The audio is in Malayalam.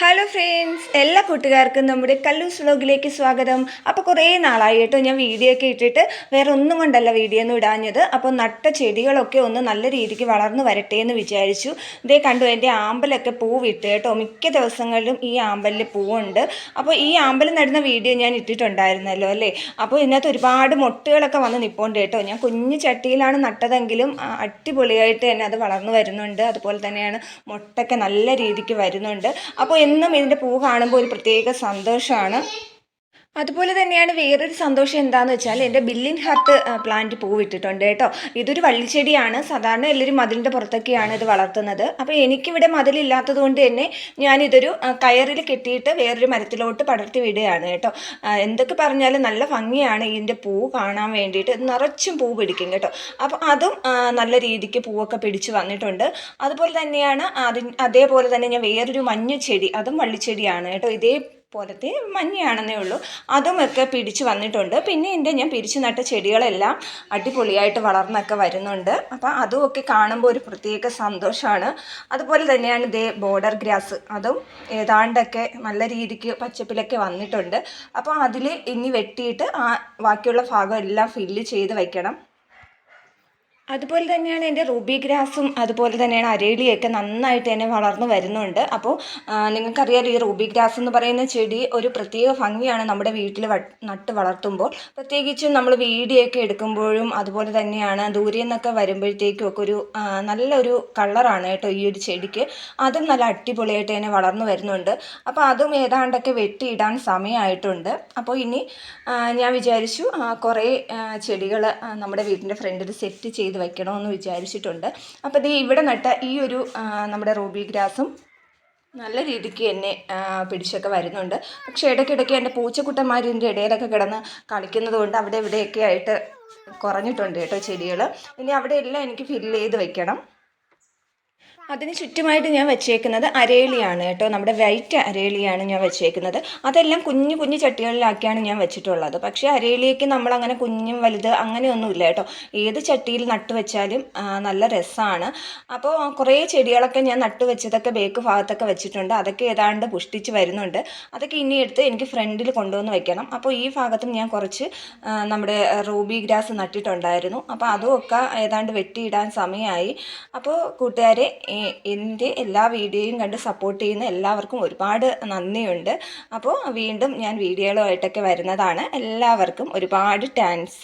ഹലോ ഫ്രണ്ട്സ് എല്ലാ കൂട്ടുകാർക്കും നമ്മുടെ കല്ലൂസ് വ്ലോഗിലേക്ക് സ്വാഗതം. അപ്പോൾ കുറേ നാളായി കേട്ടോ ഞാൻ വീഡിയോ ഒക്കെ ഇട്ടിട്ട്. വേറെ ഒന്നും കൊണ്ടല്ല വീഡിയോ ഒന്നും ഇടാഞ്ഞത്. അപ്പോൾ നട്ട ചെടികളൊക്കെ ഒന്ന് നല്ല രീതിക്ക് വളർന്നു വരട്ടെ എന്ന് വിചാരിച്ചു. ഇതേ കണ്ടു എന്റെ ആമ്പലൊക്കെ പൂവിട്ട് കേട്ടോ. മിക്ക ദിവസങ്ങളിലും ഈ ആമ്പലിൽ പൂവുണ്ട്. അപ്പോൾ ഈ ആമ്പൽ നടുന്ന വീഡിയോ ഞാൻ ഇട്ടിട്ടുണ്ടായിരുന്നല്ലോ അല്ലേ? അപ്പോൾ ഇതിനകത്ത് ഒരുപാട് മൊട്ടുകളൊക്കെ വന്ന് നിൽപ്പുണ്ട് കേട്ടോ. ഞാൻ കുഞ്ഞു ചട്ടിയിലാണ് നട്ടതെങ്കിലും അടിപൊളിയായിട്ട് തന്നെ അത് വളർന്നു വരുന്നുണ്ട്. അതുപോലെ തന്നെയാണ് മുട്ടൊക്കെ നല്ല രീതിക്ക് വരുന്നുണ്ട്. അപ്പോൾ എന്നും ഇതിന്റെ പൂ കാണുമ്പോൾ ഒരു പ്രത്യേക സന്തോഷമാണ് അതുപോലെ തന്നെയാണ് വേറൊരു സന്തോഷം എന്താണെന്ന് വെച്ചാൽ എന്റെ ബില്ലിൻ ഹാർട്ട് പ്ലാന്റ് പൂവിട്ടിട്ടുണ്ട് കേട്ടോ. ഇതൊരു വള്ളിച്ചെടിയാണ്. സാധാരണ എല്ലാവരും മതിലിന്റെ പുറത്തൊക്കെയാണ് ഇത് വളർത്തുന്നത്. അപ്പോൾ എനിക്കിവിടെ മതിലില്ലാത്തത് കൊണ്ട് തന്നെ ഞാനിതൊരു കയറിൽ കെട്ടിയിട്ട് വേറൊരു മരത്തിലോട്ട് പടർത്തി വിടുകയാണ് കേട്ടോ. എന്തൊക്കെ പറഞ്ഞാലും നല്ല ഭംഗിയാണ് ഇതിന്റെ പൂ കാണാൻ വേണ്ടിയിട്ട്. നിറച്ചും പൂ പിടിക്കും കേട്ടോ. അപ്പോൾ അതും നല്ല രീതിക്ക് പൂവൊക്കെ പിടിച്ച് വന്നിട്ടുണ്ട്. അതുപോലെ തന്നെയാണ് അതിന് അതേപോലെ തന്നെ ഞാൻ വേറൊരു മഞ്ഞ ചെടി അതും വള്ളിച്ചെടിയാണ് കേട്ടോ. ഇതേ പോലത്തെ മഞ്ഞയാണെന്നേ ഉള്ളൂ. അതുമൊക്കെ പിടിച്ച് വന്നിട്ടുണ്ട്. പിന്നെ എന്റെ ഞാൻ പിരിച്ചു നട്ട ചെടികളെല്ലാം അടിപൊളിയായിട്ട് വളർന്നൊക്കെ വരുന്നുണ്ട്. അപ്പോൾ അതുമൊക്കെ കാണുമ്പോൾ ഒരു പ്രത്യേക സന്തോഷമാണ് അതുപോലെ തന്നെയാണ് ഇതേ ബോർഡർ ഗ്രാസ്. അതും ഏതാണ്ടൊക്കെ നല്ല രീതിക്ക് പച്ചപ്പിലൊക്കെ വന്നിട്ടുണ്ട്. അപ്പോൾ അതിൽ ഇനി വെട്ടിയിട്ട് ആ ബാക്കിയുള്ള ഭാഗം എല്ലാം ഫില്ല് ചെയ്ത് വയ്ക്കണം അതുപോലെ തന്നെയാണ് എന്റെ റൂബി ഗ്രാസും അതുപോലെ തന്നെയാണ് അരേളിയൊക്കെ നന്നായിട്ട് തന്നെ വളർന്നു വരുന്നുണ്ട്. അപ്പോൾ നിങ്ങൾക്കറിയാലോ ഈ റൂബി ഗ്രാസ് എന്ന് പറയുന്ന ചെടി ഒരു പ്രത്യേക ഭംഗിയാണ് നമ്മുടെ വീട്ടിൽ നട്ട് വളർത്തുമ്പോൾ. പ്രത്യേകിച്ചും നമ്മൾ വീഡിയോ ഒക്കെ എടുക്കുമ്പോഴും അതുപോലെ തന്നെയാണ് ദൂരെ നിന്നൊക്കെ വരുമ്പോഴത്തേക്കും ഒക്കെ ഒരു നല്ലൊരു കളറാണ് കേട്ടോ ഈ ഒരു ചെടിക്ക്. അതും നല്ല അടിപൊളിയായിട്ട് തന്നെ വളർന്നു വരുന്നുണ്ട്. അപ്പോൾ അതും ഏതാണ്ടൊക്കെ വെട്ടിയിടാൻ സമയമായിട്ടുണ്ട്. അപ്പോൾ ഇനി ഞാൻ വിചാരിച്ചു കുറേ ചെടികൾ നമ്മുടെ വീടിന്റെ ഫ്രണ്ടിൽ സെറ്റ് ചെയ്ത് വെക്കണമെന്ന് വിചാരിച്ചിട്ടുണ്ട്. അപ്പോൾ ഇത് ഇവിടെ നട്ട ഈ ഒരു നമ്മുടെ റൂബി ഗ്രാസും നല്ല രീതിക്ക് എന്നെ പിടിച്ചൊക്കെ വരുന്നുണ്ട്. പക്ഷേ ഇടയ്ക്കിടയ്ക്ക് എന്റെ പൂച്ചക്കുട്ടന്മാർ ഇതിന്റെ ഇടയിലൊക്കെ കിടന്ന് കളിക്കുന്നത് കൊണ്ട് അവിടെ ഇവിടെയൊക്കെ ആയിട്ട് കുറഞ്ഞിട്ടുണ്ട് കേട്ടോ ചെടികൾ ഇനി അവിടെ എല്ലാം എനിക്ക് ഫില്ല് ചെയ്ത് വെക്കണം. അതിന് ചുറ്റുമായിട്ട് ഞാൻ വെച്ചേക്കുന്നത് അരേലിയാണ് കേട്ടോ. നമ്മുടെ വൈറ്റ് അരേലിയാണ് ഞാൻ വെച്ചേക്കുന്നത്. അതെല്ലാം കുഞ്ഞു കുഞ്ഞു ചട്ടികളിലാക്കിയാണ് ഞാൻ വെച്ചിട്ടുള്ളത്. പക്ഷേ അരേലിയൊക്കെ നമ്മൾ അങ്ങനെ കുഞ്ഞും വലുത് അങ്ങനെയൊന്നുമില്ല കേട്ടോ. ഏത് ചട്ടിയിൽ നട്ടു വെച്ചാലും നല്ല രസമാണ് അപ്പോൾ കുറേ ചെടികളൊക്കെ ഞാൻ നട്ടു വെച്ചതൊക്കെ ബേക്ക് ഭാഗത്തൊക്കെ വെച്ചിട്ടുണ്ട്. അതൊക്കെ ഏതാണ്ട് പുഷ്ടിച്ച് വരുന്നുണ്ട്. അതൊക്കെ ഇനി എടുത്ത് എനിക്ക് ഫ്രണ്ടിൽ കൊണ്ടുവന്ന് വെക്കണം. അപ്പോൾ ഈ ഭാഗത്തും ഞാൻ കുറച്ച് നമ്മുടെ റൂബി ഗ്രാസ് നട്ടിട്ടുണ്ടായിരുന്നു. അപ്പോൾ അതുമൊക്കെ ഏതാണ്ട് വെട്ടിയിടാൻ സമയമായി. അപ്പോൾ കൂട്ടുകാരെ എന്റെ എല്ലാ വീഡിയോയും കണ്ട് സപ്പോർട്ട് ചെയ്യുന്ന എല്ലാവർക്കും ഒരുപാട് നന്ദിയുണ്ട്. അപ്പോൾ വീണ്ടും ഞാൻ വീഡിയോകളുമായിട്ടൊക്കെ വരുന്നതാണ്. എല്ലാവർക്കും ഒരുപാട് താങ്ക്സ്